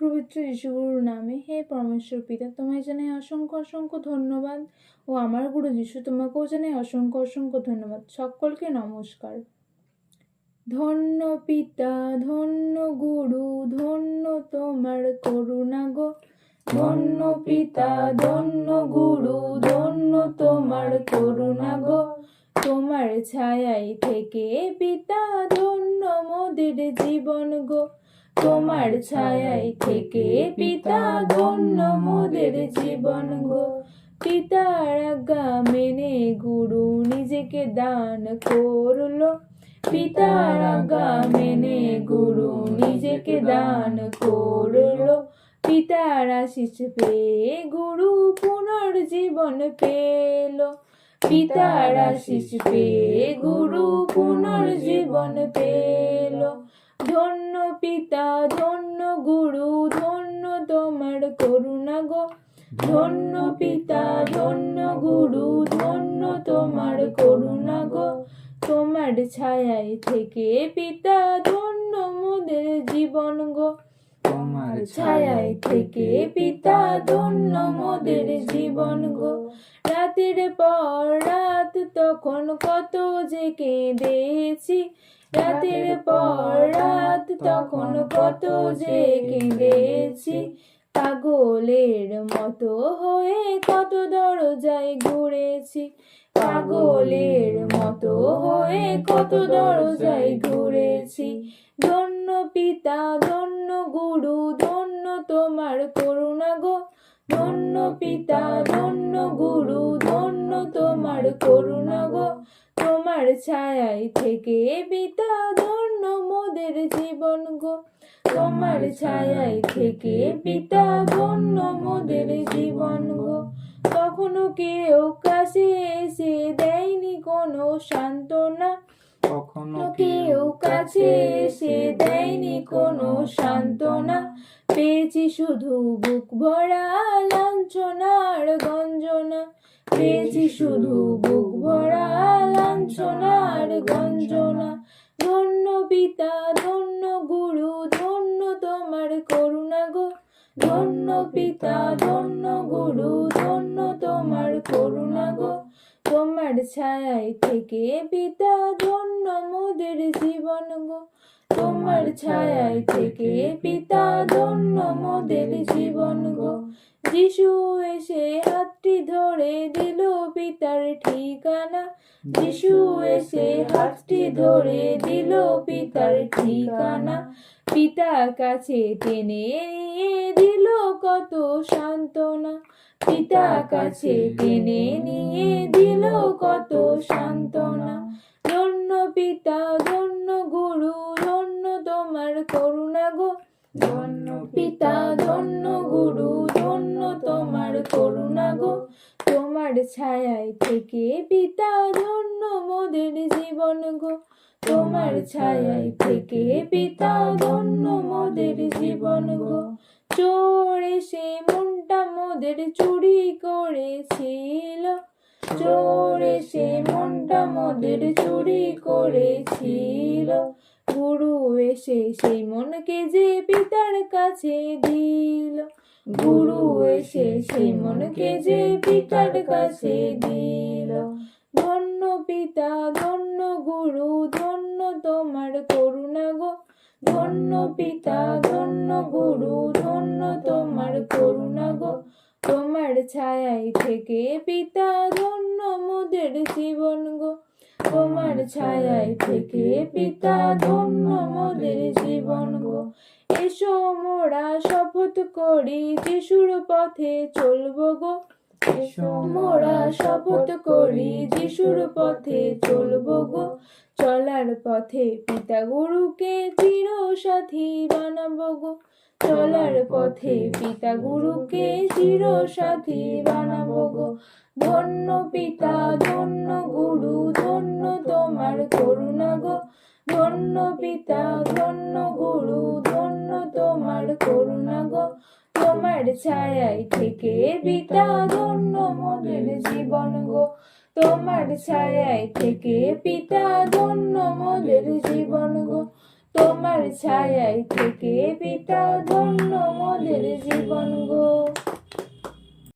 পবিত্র যিশুগুরুর নামে হে পরমেশ্বর পিতা, তোমায় জানাই অসংখ্য অসংখ্য ধন্যবাদ। ও আমার গুরু যিশু, তোমাকেও জানাই অসংখ্য অসংখ্য ধন্যবাদ। সকলকে নমস্কার। ধন্য পিতা, ধন্য গুরু, ধন্য তোমার করুণা গো। ধন্য পিতা, ধন্য গুরু, ধন্য তোমার করুণা গো। তোমার ছায়াই থেকে পিতা, ধন্য মোদের জীবন গো। তোমার ছায়াই থেকে পিতা ধন্য মোদের জীবন গো। পিতার আজ্ঞা মেনে গুরু নিজেকে দান করল। পিতার আজ্ঞা মেনে গুরু নিজেকে দান করল। পিতার আশিস পেয়ে গুরু পুনর্জীবন পেল। পিতার আশিস পেয়ে গুরু পুনর্জীবন পেল। গুরু ধন্য তোমার করুণা গো। ধন্য পিতা ধন্য গুরু ধন্য তোমার করুণা গো। তোমার ছায়াই থেকে পিতা ধন্য মোদের জীবন গো। তোমার ছায়াই থেকে পিতা ধন্য মোদের জীবন গো। রাতের পর রাত তখন কত যে কেঁদেছি। রাতের পর রাত তখন কত যে কেঁদেছি। পাগলের মতো হয়ে কত দরজায় ঘুরেছি। পাগলের মতো হয়ে কত দরজায় ঘুরেছি। ধন্য পিতা, ধন্য গুরু, ধন্য তোমার করুণা গো। ধন্য পিতা, ধন্য গুরু, ধন্য তোমার করুণা গো। তোমার ছায়াই থেকে পিতা ধন্য মোদের জীবন গো। তোমার ছায়াই থেকে পিতা ধন্য মোদের জীবন গো। কখনো কেউ কাছে এসে দেয়নি কোনো সান্ত্বনা। কখনো কেউ কাছে এসে দেয়নি কোনো সান্ত্বনা। পেয়েছি শুধু বুক ভরা লাঞ্ছনার গঞ্জনা। পেয়েছি শুধু বুক ভরা পিতা ধন্য গুরু ধন্য তোমার করুণা গো। তোমার ছায়াই থেকে পিতা ধন্য মোদের জীবন গো। তোমার ছায়াই থেকে পিতা ধন্য মোদের জীবন গো। যিশু এসে হাতটি ধরে দিল পিতার ঠিকানা। যিশু এসে হাতটি ধরে দিল পিতার ঠিকানা। পিতা কাছে টেনে নিয়ে দিল কত সান্ত্বনা। পিতা কাছে টেনে নিয়ে দিল কত সান্ত্বনা। ধন্য পিতা ধন্য গুরু ধন্য তোমার করুণা গো। ধন্য পিতা ধন্য গুরু ধন্য তোমার করুণা গো। তোমার ছায়াই থেকে পিতা ধন্য মোদের জীবন গো। তোমার ছায়াই থেকে পিতা ধন্য মোদের জীবন গো। চোর এসে মনটা মোদের চুরি করেছিল। চোর এসে মনটা মোদের চুরি করেছিল। গুরু এসে সেই মনকে যে পিতার কাছে দিল। গুরু এসে সেই মনকে যে পিতার কাছে দিল। ধন্য পিতা, ধন্য গুরু, ধন্য তোমার করুণা গো। ধন্য পিতা, ধন্য গুরু, ধন্য তোমার করুণা গো। তোমার ছায়াই থেকে পিতা, ধন্য মোদের জীবন গো। তোমার ছায়াই থেকে পিতা, ধন্য মোদের জীবন গো। এসো মোরা শপথ করি যিশুর পথে চলবো গো। এসো মোরা শপথ করি যিশুর পথে চলবো গো। চলার পথে পিতা গুরুকে চির সাথী বানাবো গো চলার পথে পিতা গুরুকে চির সাথী বানাবো গো ধন্য পিতা ধন্য গুরু ধন্য তোমার করুণা গো। ধন্য পিতা ধন্য গুরু ধন্য তোমার করুণা গো। তোমার ছায়াই থেকে পিতা ধন্য মোদের জীবন গো। তোমার ছায়ায় থেকে পিতা ধন্য মোদের জীবন গো। তোমার ছায়ায় থেকে পিতা ধন্য মোদের জীবন গো।